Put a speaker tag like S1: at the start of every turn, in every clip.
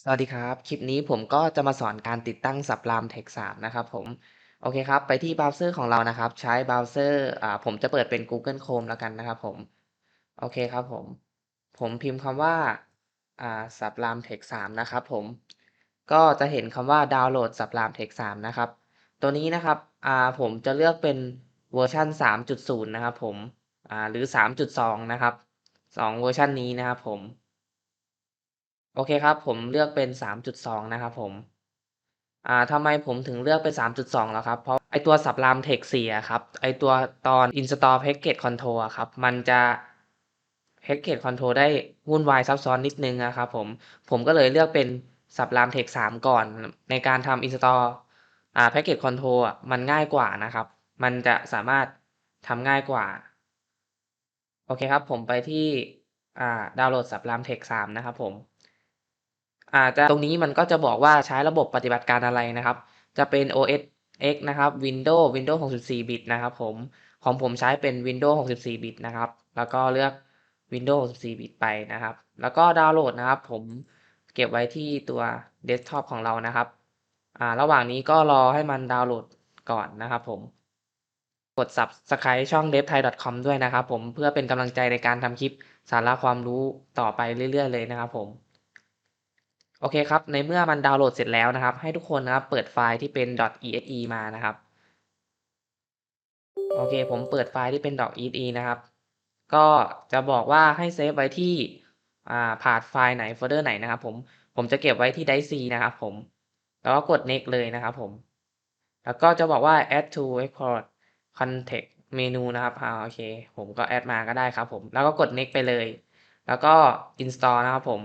S1: สวัสดีครับ คลิปนี้ผมก็จะมาสอนการติดตั้งสับ RAM Tech 3นะครับผม โอเคครับ ไปที่เบราว์เซอร์ของเรานะครับ ใช้เบราว์เซอร์อ่าผมจะเปิดเป็น Google Chrome แล้วกันนะครับผม โอเคครับผม ผมพิมพ์คำว่าอ่าสับ RAM Tech 3นะครับผม ก็จะเห็นคำว่าดาวน์โหลดสับ RAM Tech 3นะครับ ตัวนี้นะครับอ่าผมจะเลือกเป็นเวอร์ชัน3.0 นะครับผมอ่าหรือ 3.2 นะครับ 2 เวอร์ชันนี้นะครับผม โอเคครับ ผมเลือกเป็น 3.2 นะครับผม อ่าทำไมผมถึงเลือกเป็น 3.2เหรอครับ เพราะไอตัวสับ RAM Tech 4อะครับ ไอตัวตอน install package control อะครับ มันจะ package control ได้วุ่นวายซับซ้อนนิดนึงอะครับผม ผมก็เลยเลือกเป็นสับ RAM Tech 3ก่อน ในการทำ install อ่า package control อะมันง่ายกว่านะครับ มันจะสามารถทำง่ายกว่า โอเคครับ ผมไปที่ อ่า ดาวน์โหลดสับ RAM Tech 3นะครับผม อาจะตรงนี้มันก็จะบอกว่าใช้ระบบปฏิบัติการอะไรนะครับ จะเป็น OS X นะครับ Windows Windows 64 บิตนะครับผมของผมใช้เป็น Windows 64 บิตนะครับ แล้วก็เลือก Windows 64 บิตไปนะครับ แล้วก็ดาวน์โหลดนะครับ ผมเก็บไว้ที่ตัวเดสก์ท็อปของเรานะครับอ่าระหว่างนี้ก็รอให้มันดาวน์โหลดก่อนนะครับผม กด Subscribe ช่อง devthai.com ด้วยนะครับผมเพื่อเป็นกำลังใจในการทำคลิปสาระความรู้ต่อไปเรื่อยๆเลยนะครับผม โอเคครับ ในเมื่อมันดาวน์โหลดเสร็จแล้วนะครับ ให้ทุกคนนะครับเปิดไฟล์ที่เป็น .exe มานะครับ โอเค ผมเปิดไฟล์ที่เป็น .exe นะครับ ก็จะบอกว่าให้เซฟไว้ที่อ่าพาธไฟล์ไหนโฟลเดอร์ไหนนะครับ ผม ผมจะเก็บไว้ที่ drive C นะครับผม แล้วก็กด next เลยนะครับผม แล้วก็จะบอกว่า add to export context menu นะครับอ่าโอเค ผมก็ add มาก็ได้ครับผม แล้วก็กด next ไปเลย แล้วก็ install นะครับผม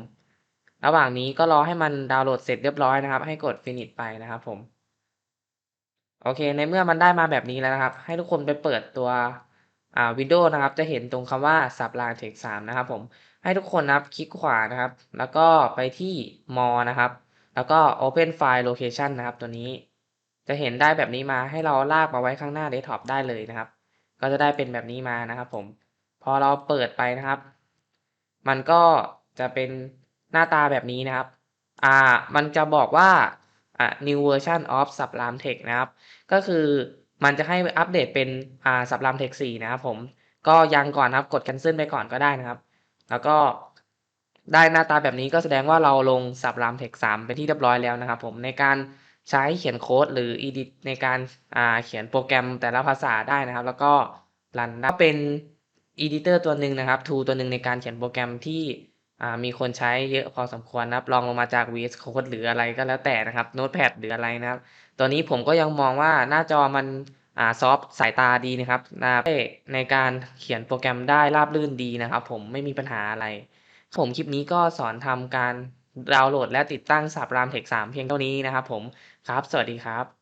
S1: ระหว่างนี้ก็รอให้มันดาวน์โหลดเสร็จเรียบร้อยนะครับ ให้กด finish ไปนะครับผม โอเค ในเมื่อมันได้มาแบบนี้แล้วนะครับ ให้ทุกคนไปเปิดตัวอ่า Windows นะครับ จะเห็นตรงคำว่าสับ RAM Tech 3นะครับผม ให้ทุกคนนะครับคลิกขวานะครับ แล้วก็ไปที่ more นะครับ แล้วก็ open file location นะครับ ตัวนี้ จะเห็นได้แบบนี้มาให้เราลากมาไว้ข้างหน้าเดสก์ท็อปได้เลยนะครับ ก็จะได้เป็นแบบนี้มานะครับผม พอเราเปิดไปนะครับ มันก็จะเป็น หน้าตาแบบนี้นะครับ อ่า มันจะบอกว่า อ่า new version of สับ RAM Tech นะครับ ก็คือมันจะให้อัปเดตเป็น อ่าสับ RAM Tech 4นะครับผม ก็ยังก่อนนะครับ กด cancel ไปก่อนก็ได้นะครับ แล้วก็ได้หน้าตาแบบนี้ก็แสดงว่าเราลงสับ RAM Tech 3เป็นที่เรียบร้อยแล้วนะครับผม ในการใช้เขียนโค้ดหรือ edit ในการอ่าเขียนโปรแกรมแต่ละภาษาได้นะครับ แล้วก็รันได้เป็น editor ตัวหนึ่งนะครับ tool ตัวหนึ่งในการเขียนโปรแกรมที่ มีคนใช้เยอะพอสมควรนะครับรองลงมาจาก VS Code หรืออะไรก็แล้วแต่นะครับ Notepad หรืออะไรนะครับ ตัวนี้ผมก็ยังมองว่าหน้าจอมันอ่าซอฟต์สายตาดีนะครับนะครับในการเขียนโปรแกรมได้ราบรื่นดีนะครับ ผมไม่มีปัญหาอะไร ผมคลิปนี้ก็สอนทำการดาวน์โหลดและติดตั้งสับ RAM Tech 3เพียงเท่านี้นะครับผมครับ สวัสดีครับ